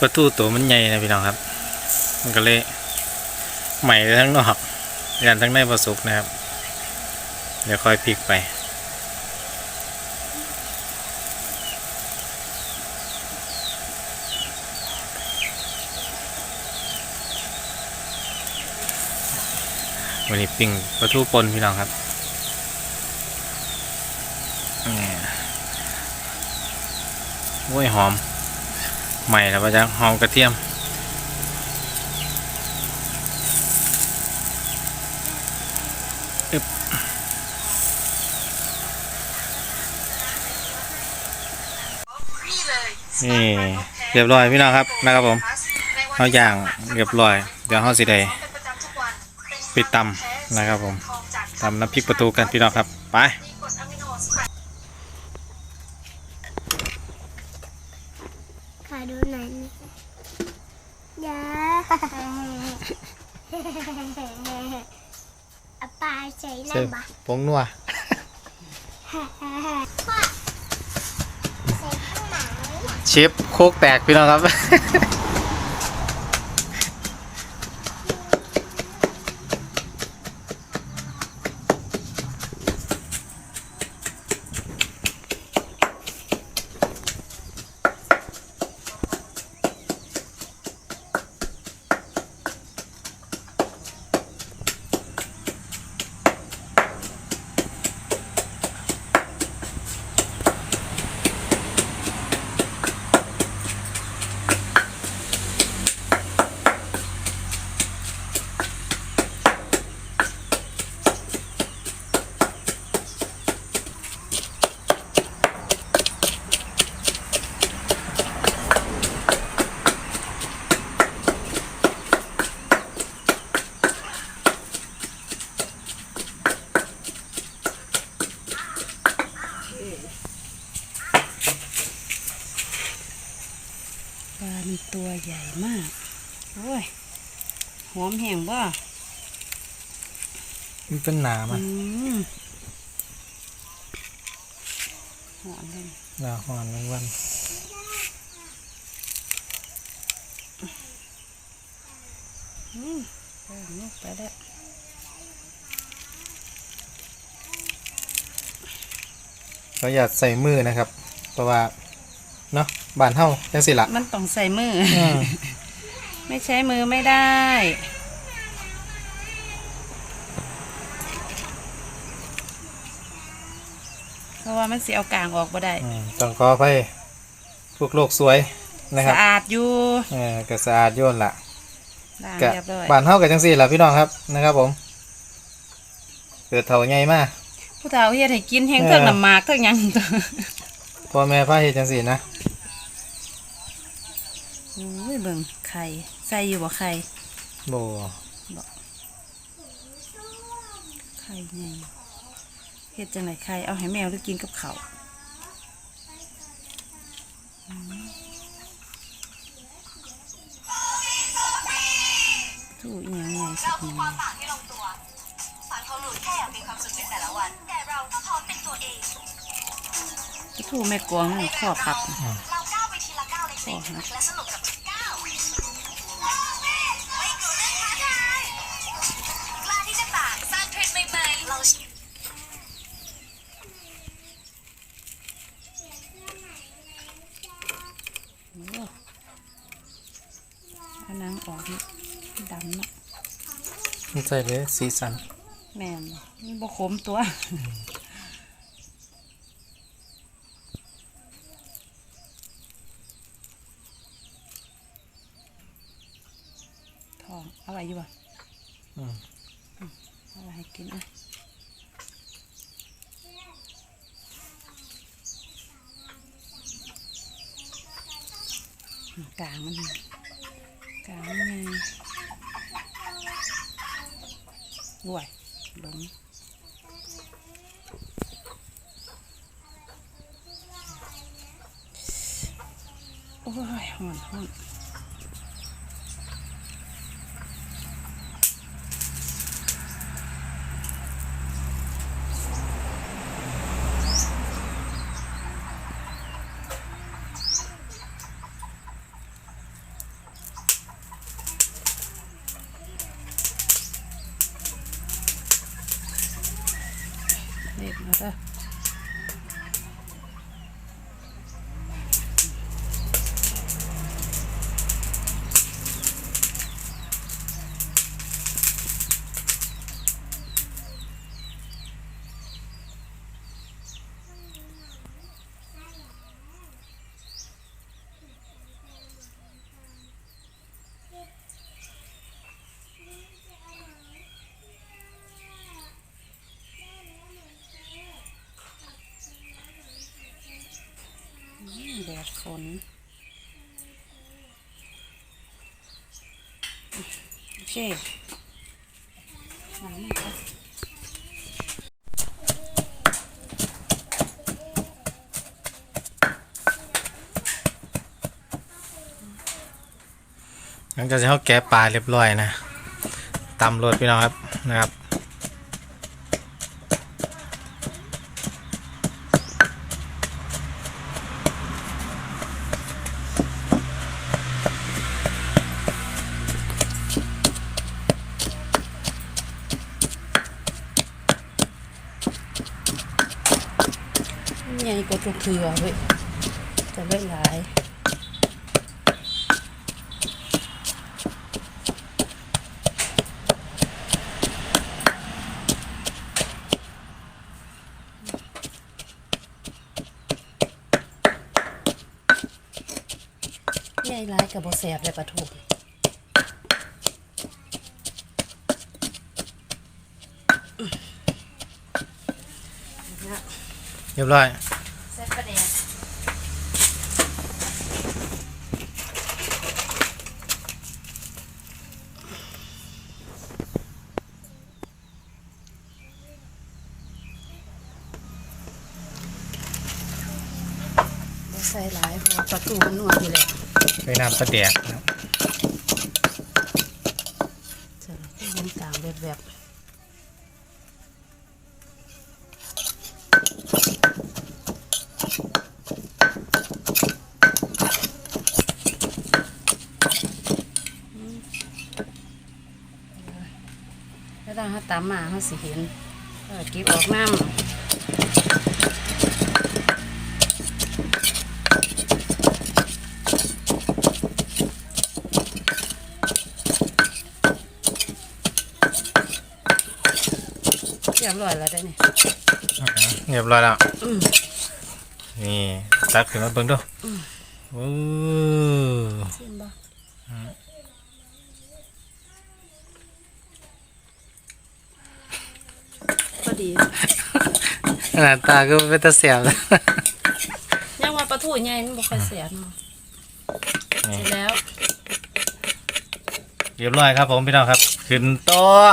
ประตูตัวมันใหญ่นะพี่น้องครับ มันก็เลยใหม่ทั้งนอกยันทั้งในประสุกนะครับ เดี๋ยวค่อยพลิกไปวันนี้ปิ้งปลาทูปนพี่น้องครับนี่โอ้ยหอม ใหม่แล้วปะจ๊ะหอมกระเทียมอึ๊บนี่เรียบร้อยพี่น้องครับนะครับผมเอาอย่างเรียบร้อย เดี๋ยวเขาสิได้ไปตำนะครับผมตำน้ำพริกประตูกันพี่น้องครับไป ขอดูหน่อ ยนี่ยาอาปาใส่น้ำบะผงนัวพ่อใส่ข้างหลังเชฟโคกแตกพี่น้องครับ ตัวใหญ่มาก โอ้ย หอมแห้งบ่มันเป็นหนามัอืนมหอมเลยหนาหอนมันวันอืมเออลูกไปแล้วเราอยากใส่มือนะครับ เพราะว่า เนาะบานเท่าจังสิละมันต้องใส่มืออืมไม่ใช้มือไม่ได้ เพราะว่ามันสิเอากลางออกบ่ได้ อืมต้องขอไปพวกโลกสวยนะครับสะอาดอยู่เออก็สะอาดโย่นละล้างกะเรียบร้อยบานเท่ากับจังสิละพี่น้องครับนะครับผมเกิดเท่าใหญ่มากผู้เฒ่าเฮ็ดให้กินแห้งเออ เทั้งน้ำหมากเทั้งหยังตัวพ่อแม่พาเฮ็ดจังสินะโอ้ ยเบิ่งไข่ใส่อยู่บ่ไข่โบไข่ใหญ่เฮ็ดจังไดไข่เอาให้แมวหรือกินกับข้าวอืมสู้อีหยังใหญ่สักหน่อยต่างที่ลงตัวฝันเขาหลุดแมันใส่เลยสีสัน แม่นมันบ่ขมตัว ทองเอาไว้อยู่บ่อืมเอาไว้ให้กินนะกลางมันกลางมันไง ด้วยลงโอ้ยหอนหอน വരുന്നത് แดดฝนโอเคล้างมือก่นหลังจากที่เขาแกะปลาเรียบร้อยนะตำรวดพี่น้องครับนะครับ ญ่กว่าทุกเทือเว้ยจะได้หลายใหญ่หลายกับโบแสบเลยปลาทูเรียบร้อย แซ่บประเดงบ่ ใส่หลายเพราะว่าปลาทูมันนวดอยู่แล้วไปน้ำปลาแดกนะครับใส่น้ำกลางแบบแบบแล้วถ้าเขาตามมาเขาสิเห็นเออเก็บออกน้ำ เรียบร้อยแล้วได้นี่เรียบร้อยแล้วอืมนี่ตักขึ้นมาเบิ่งดูโอ้ชิมบ่พอดีหน้าตาก็เป็นตาเสียบแล้วยังว่าปลาทูใหญ่มันบ่ค่อยเสียเนาะเสร็จแล้ว เรียบร้อยครับผมพี่น้องครับ ขึ้นโต๊ะ